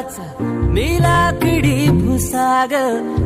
वाच मी लाकडी भुसाग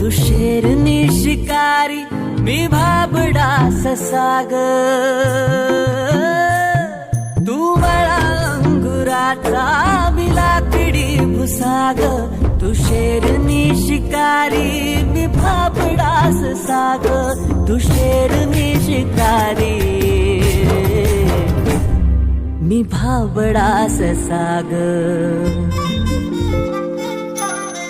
तू शेरनी शिकारी मी भाबडा ससाग. तू मला अंगुराचा मी लाकडी भुसाग तू शेरनी शिकारी मी भाबडा ससाग. तू शेरनी शिकारी मी भाबडास साग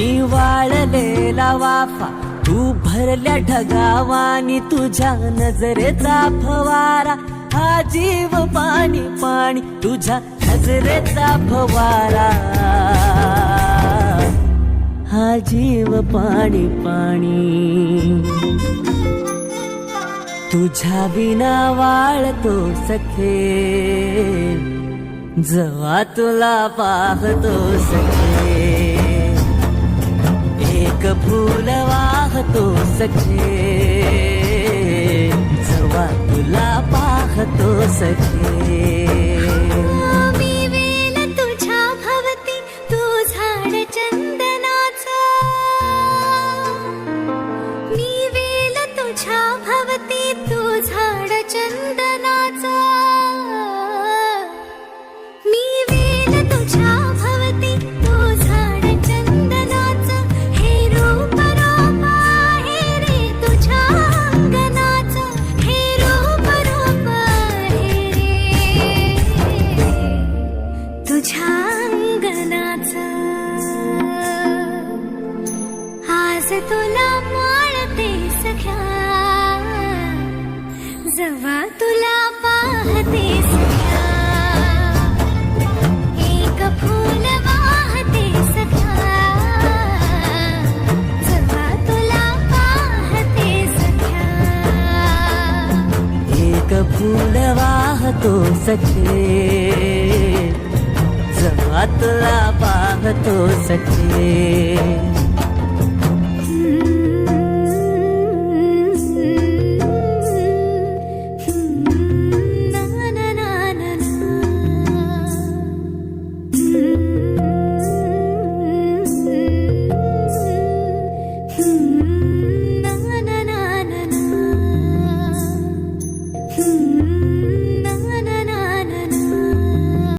मी वाळलेला वाफा तू भरल्या ढगावानी तुझ्या नजरेचा फवारा. हा जीव पाणी पाणी तुझ्या नजरेचा फवारा. हा जीव पाणी पाणी तुझ्या विना वाळतो सखे जवा तुला पाहतो सखे. एक फूल वाहतो सखे. जवा तुला पाहतो सखे. अंगणाचं. आज तुला माळते सख्या. जवा तुला पाहते सख्या. एक फूल वाहते सख्या. जवा तुला पाहते सख्या. एक फूल वाहतो सखे जवा तुला पाहतो सखे